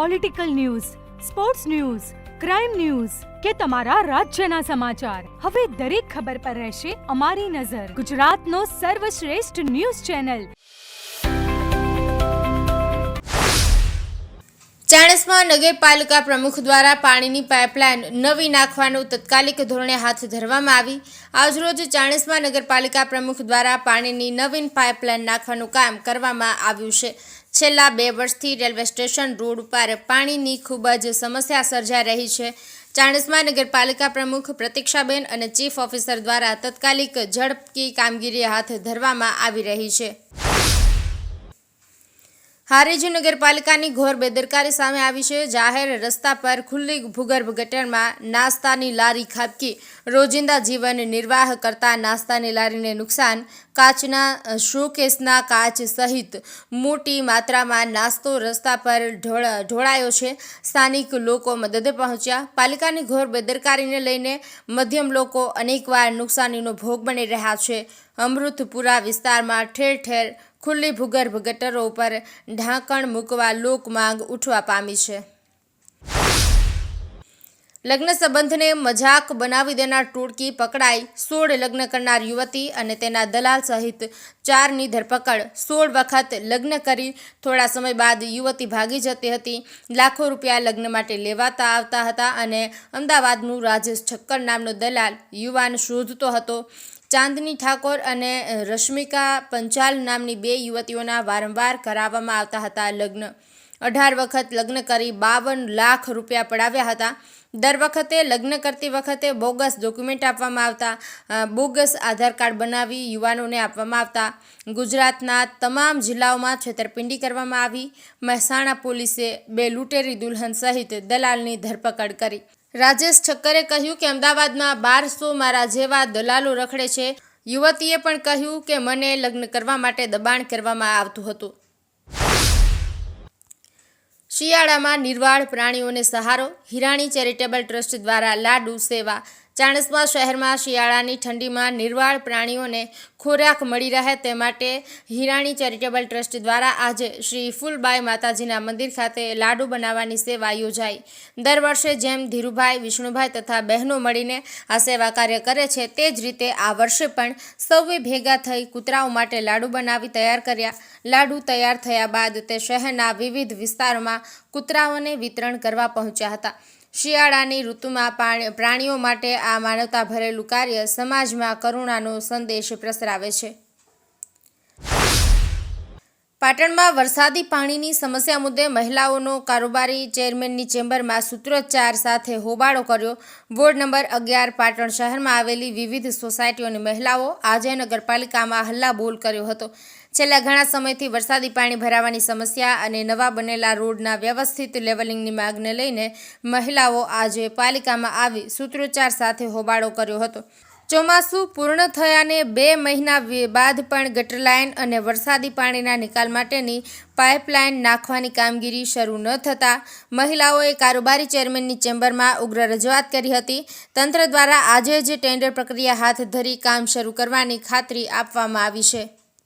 Political news sports news crime news કે તમારા રાજ્યના સમાચાર. હવે દરેક ખબર પર રહેશે અમારી નજર. ગુજરાતનો સર્વશ્રેષ્ઠ ન્યૂઝ ચેનલ. ચાણસમાં નગરપાલિકા પ્રમુખ દ્વારા પાણીની પાઇપલાઇન નવી નાખવાનું તત્કાલિક ધોરણે હાથ ધરવામાં આવી. આજરોજ ચાણસમાં નગરપાલિકા પ્રમુખ દ્વારા પાણીની નવીન પાઇપલાઇન નાખવાનું કામ કરવામાં આવ્યું છે. છેલ્લા બે વર્ષથી રેલવે સ્ટેશન રોડ પર પાણીની ખૂબ જ સમસ્યા સર્જાઈ રહી છે. ચાણસ્મા નગરપાલિકા પ્રમુખ પ્રતીક્ષાબેન અને ચીફ ઓફિસર દ્વારા તત્કાલિક ઝડપી કામગીરી હાથ ધરવામાં આવી રહી છે. હારીજ નગરપાલિકાની ઘોર બેદરકારી સામે આવી છે. જાહેર રસ્તા પર ખુલ્લી ભૂગર્ભ ગટરમાં નાસ્તાની લારી ખાબકી. રોજિંદા જીવન નિર્વાહ કરતા નાસ્તાની લારીને નુકસાન. કાચના શોકેસના કાચ સહિત મોટી માત્રામાં નાસ્તો રસ્તા પર ઢોળ- ઢોળાયો છે. સ્થાનિક લોકો મદદે પહોંચ્યા. પાલિકાની ઘોર બેદરકારીને લઈને મધ્યમ લોકો અનેકવાર નુકસાનીનો ભોગ બની રહ્યા છે. અમૃતપુરા વિસ્તારમાં ઠેર ઠેર ખુલ્લી ભૂગર્ભ ગટરો ઉપર ઢાંકણ મૂકવા લોક માંગ ઉઠવા પામી છે. લગ્ન સંબંધને મજાક બનાવી દેનાર ટોળકી પકડાઈ સોળ લગ્ન કરનાર યુવતી અને તેના દલાલ સહિત ચારની ધરપકડ. સોળ વખત લગ્ન કરી થોડા સમય બાદ યુવતી ભાગી જતી હતી. લાખો રૂપિયા લગ્ન માટે લેવાતા આવતા હતા અને અમદાવાદનું રાજેશ ઠક્કર નામનો દલાલ યુવાન શોધતો હતો. ચાંદની ઠાકોર અને રશ્મિકા પંચાલ નામની બે યુવતીઓના વારંવાર કરાવવામાં આવતા હતા લગ્ન. અઢાર વખત લગ્ન કરી બાવન લાખ રૂપિયા પડાવ્યા હતા. દર વખતે લગ્ન કરતી વખતે બોગસ ડોક્યુમેન્ટ આપવામાં આવતા બોગસ આધાર કાર્ડ બનાવી યુવાનોને આપવામાં આવતા. ગુજરાતના તમામ જિલ્લાઓમાં છેતરપિંડી કરવામાં આવી. મહેસાણા પોલીસે બે લૂંટેરી દુલ્હન સહિત દલાલની ધરપકડ કરી. રાજેશ ઠક્કરે કહ્યું કે અમદાવાદમાં બારસો મારા જેવા દલાલો રખડે છે. યુવતીએ પણ કહ્યું કે મને લગ્ન કરવા માટે દબાણ કરવામાં આવતું હતું. શિયાળામાં નિર્વાળ પ્રાણીઓને સહારો. હિરાણી ચેરિટેબલ ટ્રસ્ટ દ્વારા લાડુ સેવા ચાણસ્મા શહેરમાં શિયાળાની ઠંડીમાં નિર્વાળ પ્રાણીઓને ખોરાક મળી રહે તે માટે હિરાણી ચેરિટેબલ ટ્રસ્ટ દ્વારા આજે શ્રી ફૂલબાઈ માતાજીના મંદિર ખાતે લાડુ બનાવવાની સેવા યોજાઈ. દર વર્ષે જેમ ધીરુભાઈ, વિષ્ણુભાઈ તથા બહેનો મળીને આ સેવા કાર્ય કરે છે, તે જ રીતે આ વર્ષે પણ સૌએ ભેગા થઈ કૂતરાઓ માટે લાડુ બનાવી તૈયાર કર્યા. લાડુ તૈયાર થયા બાદ તે શહેરના વિવિધ વિસ્તારોમાં કૂતરાઓને વિતરણ કરવા પહોંચ્યા હતા. શિયાળાની ઋતુમાં પ્રાણીઓ માટે આ માનવતા ભરેલું કાર્ય સમાજમાં કરુણાનો સંદેશ પ્રસરાવે છે. પાટણમાં વરસાદી પાણીની સમસ્યા મુદ્દે મહિલાઓનો કારોબારી ચેરમેનની ચેમ્બરમાં સૂત્રોચ્ચાર સાથે હોબાળો કર્યો. વોર્ડ નંબર અગિયાર પાટણ શહેરમાં આવેલી વિવિધ સોસાયટીઓની મહિલાઓ આજે નગરપાલિકામાં હલ્લાબોલ કર્યો હતો. છેલ્લા ઘણા સમયથી વરસાદી પાણી ભરાવાની સમસ્યા અને નવા બનેલા રોડના વ્યવસ્થિત લેવલિંગની માગને લઈને મહિલાઓ આજે પાલિકામાં આવી સૂત્રોચ્ચાર સાથે હોબાળો કર્યો હતો. ચોમાસું પૂર્ણ થયાને બે મહિના બાદ પણ ગટર લાઇન અને વરસાદી પાણીના નિકાલ માટેની પાઇપલાઇન નાખવાની કામગીરી શરૂ ન થતાં મહિલાઓએ કારોબારી ચેરમેનની ચેમ્બરમાં ઉગ્ર રજૂઆત કરી હતી. તંત્ર દ્વારા આજે જ ટેન્ડર પ્રક્રિયા હાથ ધરી કામ શરૂ કરવાની ખાતરી આપવામાં આવી છે.